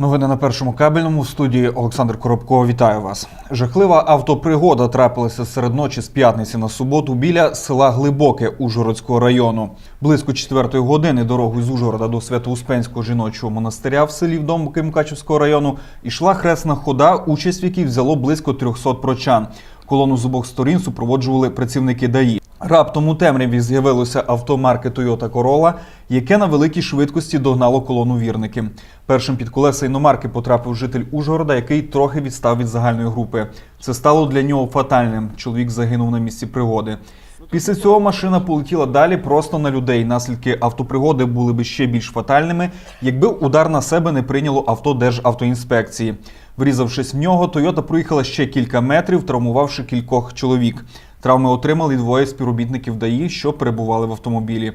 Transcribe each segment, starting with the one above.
Новини на першому кабельному в студії Олександр Коробко. Вітаю вас. Жахлива автопригода трапилася серед ночі з п'ятниці на суботу біля села Глибоке Ужгородського району. Близько четвертої години дорогою з Ужгорода до Свято-Успенського жіночого монастиря в селі Вдомки Мкачівського району ішла хресна хода, участь в якій взяло близько 300 прочан. Колону з обох сторін супроводжували працівники ДАІ. Раптом у темряві з'явилося авто марки Toyota Corolla, яке на великій швидкості догнало колону вірники. Першим під колеса іномарки потрапив житель Ужгорода, який трохи відстав від загальної групи. Це стало для нього фатальним. Чоловік загинув на місці пригоди. Після цього машина полетіла далі просто на людей. Наслідки автопригоди були би ще більш фатальними, якби удар на себе не прийняло авто Державтоінспекції. Врізавшись в нього, Тойота проїхала ще кілька метрів, травмувавши кількох чоловік. Травми отримали двоє співробітників ДАІ, що перебували в автомобілі.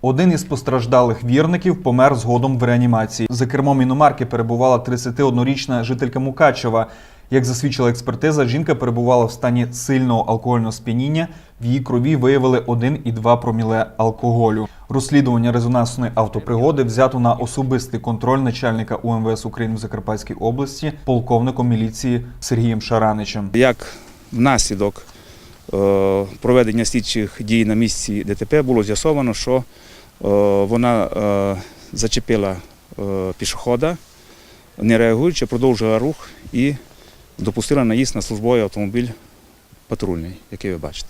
Один із постраждалих вірників помер згодом в реанімації. За кермом іномарки перебувала 31-річна жителька Мукачева. Як засвідчила експертиза, жінка перебувала в стані сильного алкогольного сп'яніння. В її крові виявили 1,2 проміле алкоголю. Розслідування резонансної автопригоди взято на особистий контроль начальника УМВС України в Закарпатській області полковником міліції Сергієм Шараничем. Як внаслідок проведення слідчих дій на місці ДТП було з'ясовано, що е, вона е, зачепила е, пішохода, не реагуючи, продовжила рух і допустила наїзд на службовий автомобіль патрульний, який ви бачите.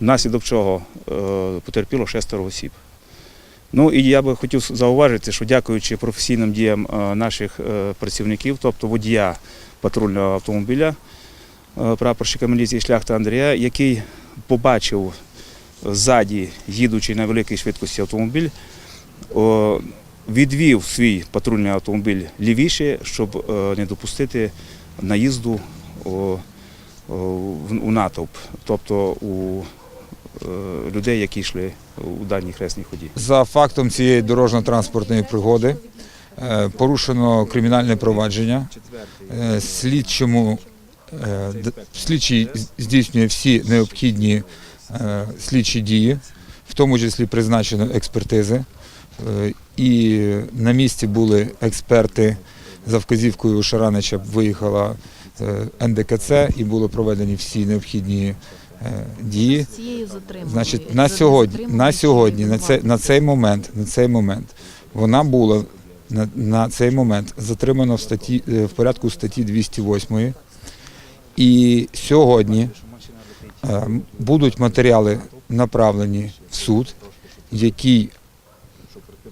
Внаслідок чого е, потерпіло шестеро осіб. Ну і я би хотів зауважити, що дякуючи професійним діям е, наших е, працівників, тобто водія патрульного автомобіля, е, прапорщика міліції шляхта Андрія, який побачив ззаді, їдучи на великій швидкості автомобіль, відвів свій патрульний автомобіль лівіше, щоб е, не допустити наїзду у натовп, тобто у е, людей, які йшли у даній хресній ході. За фактом цієї дорожньо-транспортної пригоди е, порушено кримінальне провадження. Е, Слідчому е, слідчий здійснює всі необхідні е, слідчі дії, в тому числі призначено експертизи. Е, І на місці були експерти за вказівкою Шаранича виїхала е, НДКЦ і були проведені всі необхідні е, дії. Значить, на сьогодні, на сьогодні, на цей, на цей момент, на цей момент вона була на, на цей момент затримана в статті е, в порядку статті 208. І сьогодні е, будуть матеріали направлені в суд, який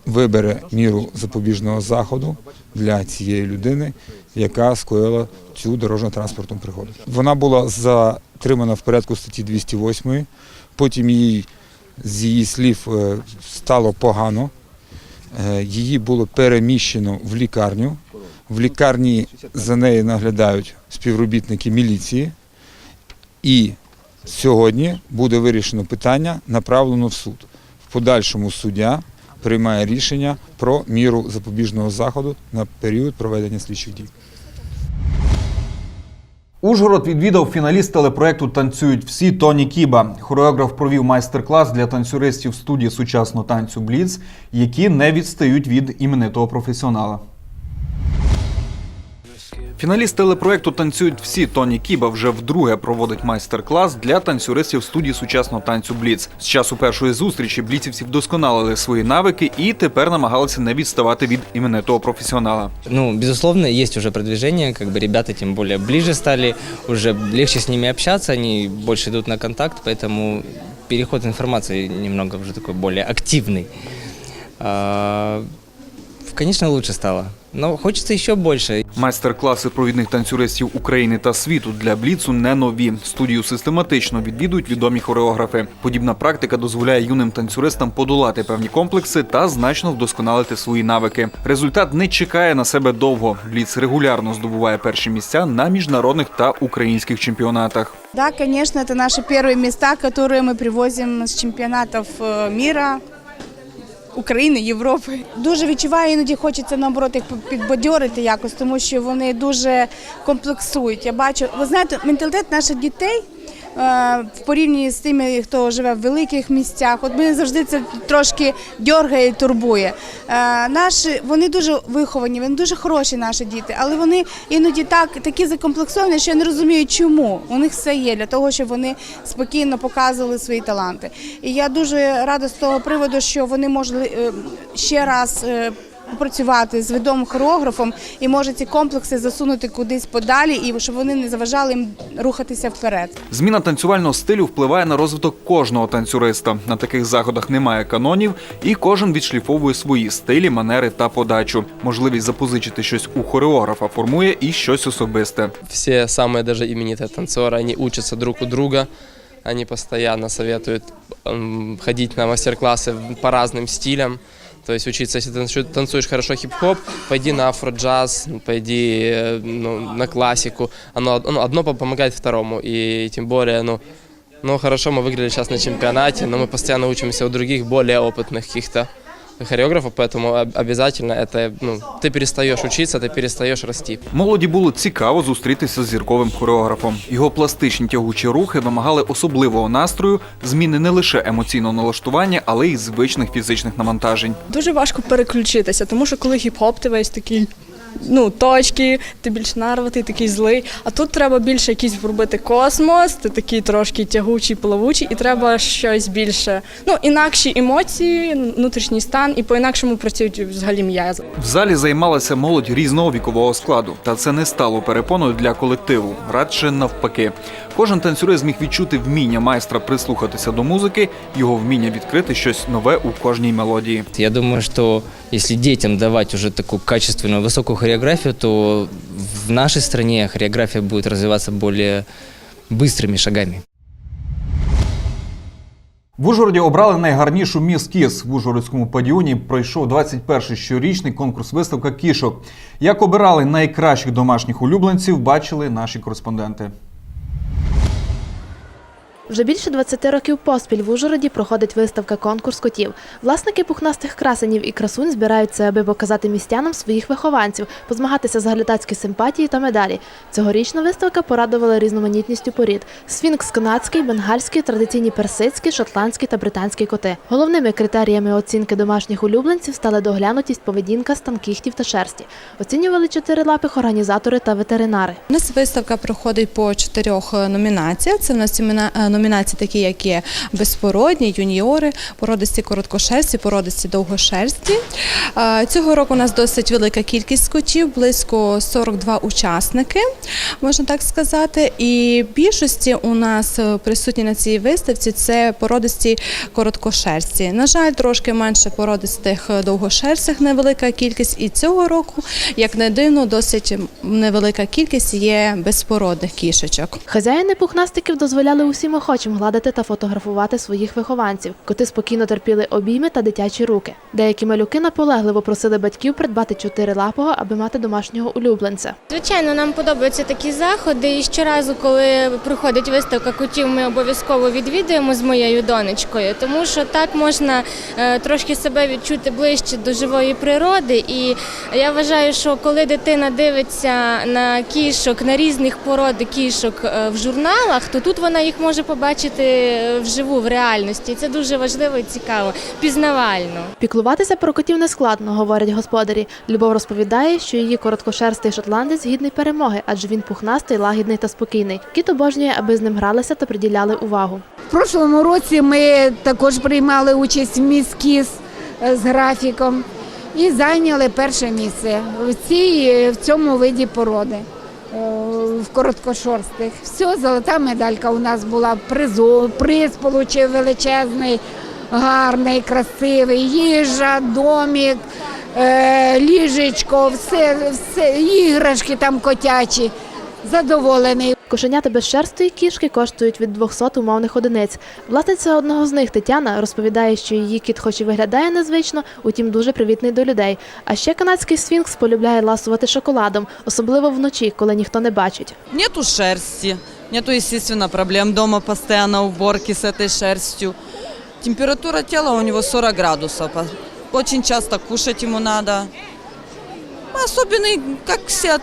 вибере міру запобіжного заходу для цієї людини, яка скоїла цю дорожньо-транспортну пригоду. Вона була затримана в порядку статті 208, потім їй з її слів е, стало погано. Е, Її було переміщено в лікарню. В лікарні за нею наглядають співробітники міліції. І сьогодні буде вирішено питання, направлено в суд. В подальшому суддя приймає рішення про міру запобіжного заходу на період проведення слідчих дій. Ужгород відвідав фіналіст телепроекту Танцюють всі Тоні Кіба. Хореограф провів майстер-клас для танцюристів студії сучасного танцю Бліц, які не відстають від іменитого професіонала. Фіналіст телепроекту Танцюють всі Тоні Кіба вже вдруге проводить майстер-клас для танцюристів студії сучасного танцю Бліц. З часу першої зустрічі бліцівці вдосконалили свої навики і тепер намагалися не відставати від іменитого професіонала. Ну, безусловно, есть уже продвижение, как бы ребята тем более ближе стали, уже легче с ними общаться, они больше идут на контакт, поэтому переход информации немного уже такой более активный. А, Конечно, лучше стало, но хочется еще больше. Майстер-класи провідних танцюристів України та світу для Бліцу не нові. Студію систематично відвідують відомі хореографи. Подібна практика дозволяє юним танцюристам подолати певні комплекси та значно вдосконалити свої навики. Результат не чекає на себе довго. Бліц регулярно здобуває перші місця на міжнародних та українських чемпіонатах. Да, конечно, это наши первые места, которые мы привозим с чемпіонатів э, мира, України, Європи. Дуже відчуваю, іноді хочеться наоборот їх підбадьорити якось, тому що вони дуже комплексують. Я бачу, ви знаєте, менталітет наших дітей в порівнянні з тими, хто живе в великих місцях. От мене завжди це трошки дьоргає і турбує. Е, Наші вони дуже виховані, вони дуже хороші наші діти, але вони іноді так такі закомплексовані, що я не розумію, чому у них все є для того, щоб вони спокійно показували свої таланти. І я дуже рада з того приводу, що вони можуть е, ще раз е, Попрацювати з відомим хореографом і може ці комплекси засунути кудись подалі, і щоб вони не заважали їм рухатися вперед. Зміна танцювального стилю впливає на розвиток кожного танцюриста. На таких заходах немає канонів, і кожен відшліфовує свої стилі, манери та подачу. Можливість запозичити щось у хореографа формує і щось особисте. все самые даже именитые танцоры, они учатся друг у друга, они постоянно советуют м, ходить на мастер-классы по разным стилям, то есть учиться, если ты танцу- танцуешь хорошо хип-хоп, пойди на афро-джаз, пойди э, ну, на классику, оно, оно одно по- помогает второму, и тем более, ну, ну хорошо, мы выиграли сейчас на чемпионате, но мы постоянно учимся у других более опытных каких-то хореографов, поэтому об- обязательно это, ну, ты перестаешь учиться, ты перестаешь расти. Молоді було цікаво зустрітися з зірковим хореографом. Його пластичні тягучі рухи вимагали особливого настрою, зміни не лише емоційного налаштування, але й звичних фізичних навантажень. Дуже важко переключитися, тому що коли хіп-хоп, ти весь такий. Ну, точки, ти більш нарватий, такий злий. А тут треба більше якийсь вробити космос, ти такий трошки тягучий, плавучий, і треба щось більше. Ну, інакші емоції, внутрішній стан, і по-інакшому працюють взагалі м'язи. В залі займалася молодь різного вікового складу, та це не стало перепоною для колективу, радше навпаки. Кожен танцюрист зміг відчути вміння майстра прислухатися до музики, його вміння відкрити щось нове у кожній мелодії. Я думаю, что если детям давать уже такую качественную высокую хореографию, то в нашей стране хореография будет развиваться более быстрыми шагами. В Ужгороді обрали найгарнішу міс Кіс. В Ужгородському падіоні пройшов 21-й щорічний конкурс виставка кішок. Як обирали найкращих домашніх улюбленців, бачили наші кореспонденти. Вже більше 20 років поспіль в Ужгороді проходить виставка конкурс котів. Власники пухнастих красенів і красунь збираються, аби показати містянам своїх вихованців, позмагатися за глядацькі симпатії та медалі. Цьогорічна виставка порадувала різноманітністю порід: сфінкс канадський, бенгальський, традиційні персидські, шотландські та британські коти. Головними критеріями оцінки домашніх улюбленців стали доглянутість, поведінка, стан кіхтів та шерсті. Оцінювали чотирилапих організатори та ветеринари. У нас виставка проходить по чотирьох е, номінаціях. Це в нас імена- е, номінації такі, як є безпородні, юніори, породисті короткошерсті, породисті довгошерсті. Цього року у нас досить велика кількість котів, близько 42 учасники, можна так сказати. І більшості у нас е, присутні на цій виставці це породисті короткошерсті. На жаль, трошки менше породистих е, довгошерстих, невелика кількість. І цього року, як не дивно, досить невелика кількість є безпородних кішечок. Хазяїни пухнастиків дозволяли усім охочим гладити та фотографувати своїх вихованців. Коти спокійно терпіли обійми та дитячі руки. Деякі малюки наполегливо просили батьків придбати чотирилапого, аби мати домашнього улюбленця. Звичайно, нам подобаються такі заходи. І щоразу, коли приходить виставка котів, ми обов'язково відвідуємо з моєю донечкою, тому що так можна е, трошки себе відчути ближче до живої природи. І я вважаю, що коли дитина дивиться на кішок, на різних породи кішок е, в журналах, то тут вона їх може побачити е, вживу в реальності. Це дуже важливо і цікаво, пізнавально. Піклуватися про котів не складно, говорять господарі. Любов розповідає, що її короткошерстий шотландець гідний перемоги, адже він пухнастий, лагідний та спокійний. Кіт обожнює, аби з ним гралися та приділяли увагу. В прошлому році ми також приймали участь в міськіс з графіком і зайняли перше місце в, цій, в цьому виді породи. Е, В короткошорстих. Все, золота медалька у нас була призу, приз отримав величезний, гарний, красивий, їжа, домік, е, ліжечко, все, все, іграшки там котячі. Задоволений. Кошенята безшерстої кішки коштують від 200 умовних одиниць. Власниця одного з них Тетяна розповідає, що її кіт, хоч і виглядає незвично, утім дуже привітний до людей. А ще канадський сфінкс полюбляє ласувати шоколадом, особливо вночі, коли ніхто не бачить. Нету шерсти, нету, естественно, проблем дома, постоянно уборки с этой шерстью. Температура тела у него 40 градусов. Очень часто кушать ему надо. Особенный, как все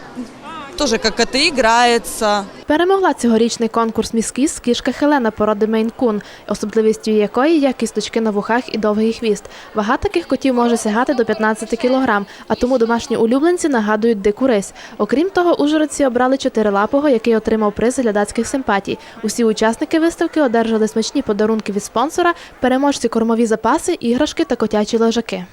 тоже как это играется. Перемогла цьогорічний конкурс міскіс кішка Хелена породи Мейн-кун, особливістю якої є кісточки на вухах і довгий хвіст. Вага таких котів може сягати до 15 кілограм, а тому домашні улюбленці нагадують дику рись. Окрім того, ужгородці обрали чотирилапого, який отримав приз глядацьких симпатій. Усі учасники виставки одержали смачні подарунки від спонсора, переможці кормові запаси, іграшки та котячі лежаки.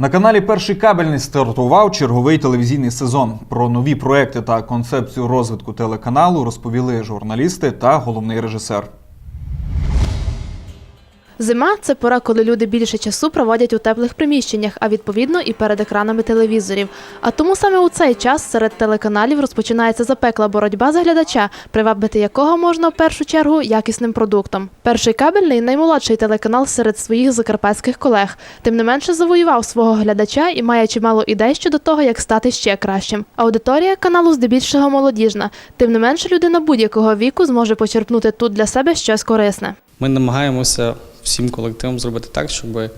На каналі Перший кабельний стартував черговий телевізійний сезон. Про нові проекти та концепцію розвитку телеканалу розповіли журналісти та головний режисер. Зима це пора, коли люди більше часу проводять у теплих приміщеннях, а відповідно і перед екранами телевізорів. А тому саме у цей час серед телеканалів розпочинається запекла боротьба за глядача, привабити якого можна в першу чергу якісним продуктом. Перший кабельний наймолодший телеканал серед своїх закарпатських колег. Тим не менше завоював свого глядача і має чимало ідей щодо того, як стати ще кращим. Аудиторія каналу здебільшого молодіжна. Тим не менше, людина будь-якого віку зможе почерпнути тут для себе щось корисне. Ми намагаємося всім колективом зробити так, щоб е,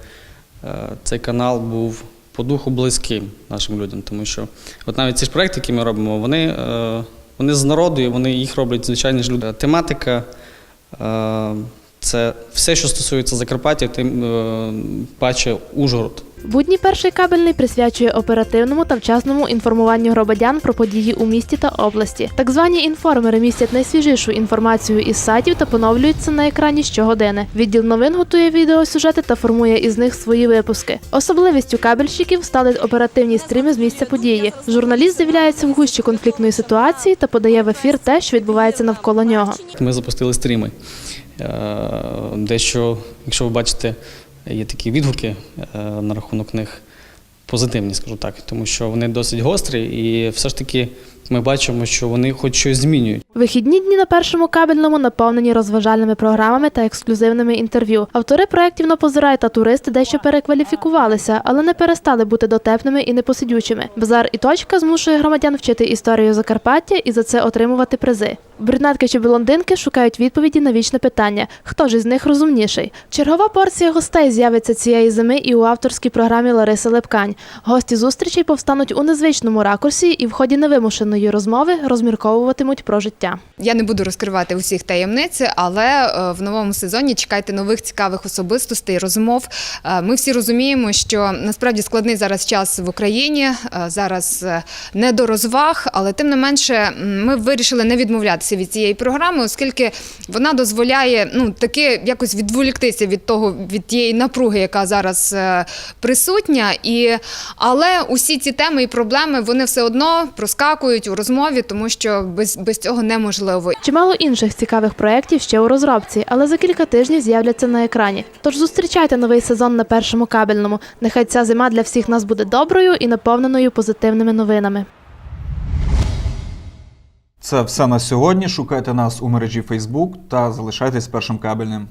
цей канал був по духу близьким нашим людям. Тому що от навіть ці ж проекти, які ми робимо, вони, е, вони з народу і вони їх роблять звичайні ж люди. Тематика е, це все, що стосується Закарпаття, тим паче Ужгород. Будній перший кабельний присвячує оперативному та вчасному інформуванню громадян про події у місті та області. Так звані інформери містять найсвіжішу інформацію із сайтів та поновлюються на екрані щогодини. Відділ новин готує відеосюжети та формує із них свої випуски. Особливістю кабельщиків стали оперативні стріми з місця події. Журналіст з'являється в гущі конфліктної ситуації та подає в ефір те, що відбувається навколо нього. Ми запустили стріми. Е, Дещо, якщо ви бачите, є такі відгуки е, на рахунок них позитивні, скажу так, тому що вони досить гострі, і все ж таки ми бачимо, що вони хоч щось змінюють. Вихідні дні на першому кабельному наповнені розважальними програмами та ексклюзивними інтерв'ю. Автори проєктів на позирай та туристи дещо перекваліфікувалися, але не перестали бути дотепними і непосидючими. Базар і точка змушує громадян вчити історію Закарпаття і за це отримувати призи. Брюнетки чи блондинки шукають відповіді на вічне питання: хто ж із них розумніший? Чергова порція гостей з'явиться цієї зими і у авторській програмі Лариси Лепкань. Гості зустрічей повстануть у незвичному ракурсі і в ході невимушеної розмови розмірковуватимуть про життя. Я не буду розкривати усіх таємниць, але е, в новому сезоні чекайте нових цікавих особистостей, розмов. Е, Ми всі розуміємо, що насправді складний зараз час в Україні. е, Зараз не до розваг, але тим не менше ми вирішили не відмовлятися від цієї програми, оскільки вона дозволяє ну таки якось відволіктися від того від тієї напруги, яка зараз присутня. І але усі ці теми і проблеми вони все одно проскакують у розмові, тому що без, без цього неможливо. Чимало інших цікавих проєктів ще у розробці, але за кілька тижнів з'являться на екрані. Тож зустрічайте новий сезон на першому кабельному. Нехай ця зима для всіх нас буде доброю і наповненою позитивними новинами. Це все на сьогодні. Шукайте нас у мережі Facebook та залишайтесь першим кабельним.